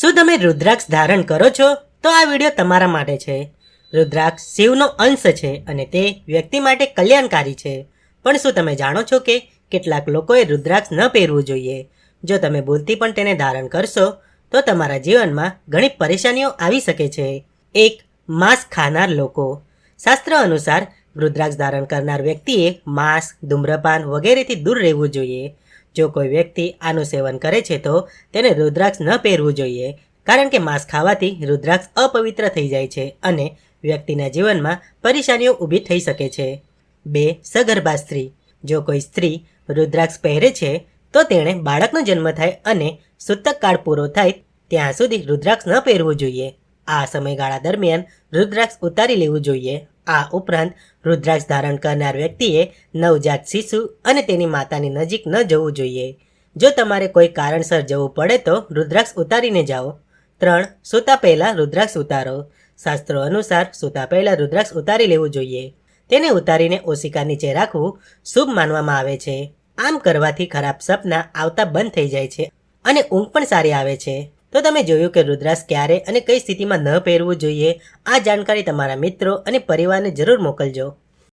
શું તમે રુદ્રાક્ષ ધારણ કરો છો? તો આ વીડિયો તમારા માટે છે. રુદ્રાક્ષ શિવનો અંશ છે અને તે વ્યક્તિ માટે કલ્યાણકારી છે. પણ શું તમે જાણો છો કે કેટલાક લોકોએ રુદ્રાક્ષ ન પહેરવું જોઈએ? જો તમે ભૂલથી પણ તેને ધારણ કરશો, તો તમારા જીવનમાં ઘણી પરેશાનીઓ આવી શકે છે. એક, માંસ ખાનાર લોકો. શાસ્ત્ર અનુસાર રુદ્રાક્ષ ધારણ કરનાર વ્યક્તિએ માંસ, ધૂમ્રપાન વગેરેથી દૂર રહેવું જોઈએ. જો કોઈ વ્યક્તિ આનું સેવન કરે છે તો તેને રુદ્રાક્ષ ન પહેરવું જોઈએ, કારણ કે માંસ ખાવાથી રુદ્રાક્ષ અપવિત્ર થઈ જાય છે અને વ્યક્તિના જીવનમાં પરેશાનીઓ ઊભી થઈ શકે છે. બે, સગર્ભા સ્ત્રી. જો કોઈ સ્ત્રી રુદ્રાક્ષ પહેરે છે, તો તેણે બાળકનો જન્મ થાય અને સૂતક કાળ પૂરો થાય ત્યાં સુધી રુદ્રાક્ષ ન પહેરવું જોઈએ. આ સમયગાળા દરમિયાન રુદ્રાક્ષ ઉતારી લેવું જોઈએ. આ ઉપરાંત રુદ્રાક્ષ ધારણ કરનાર વ્યક્તિએ નવજાત શિશુ અને તેની માતાની નજીક ન જવું જોઈએ. જો તમારે કોઈ કારણસર જવું પડે તો રુદ્રાક્ષ ઉતારીને જાઓ. ત્રણ, સૂતા પહેલાં રુદ્રાક્ષ ઉતારો. શાસ્ત્રો અનુસાર સૂતા પહેલાં રુદ્રાક્ષ ઉતારી લેવું જોઈએ. તેને ઉતારીને ઓશિકા નીચે રાખવું શુભ માનવામાં આવે છે. આમ કરવાથી ખરાબ સપના આવતા બંધ થઈ જાય છે અને ઊંઘ પણ સારી આવે છે. તો તમે જોયું કે રુદ્રાક્ષ ક્યારે અને કઈ સ્થિતિમાં ન પહેરવું જોઈએ? આ જાણકારી તમારા મિત્રો અને પરિવારને જરૂર મોકલજો.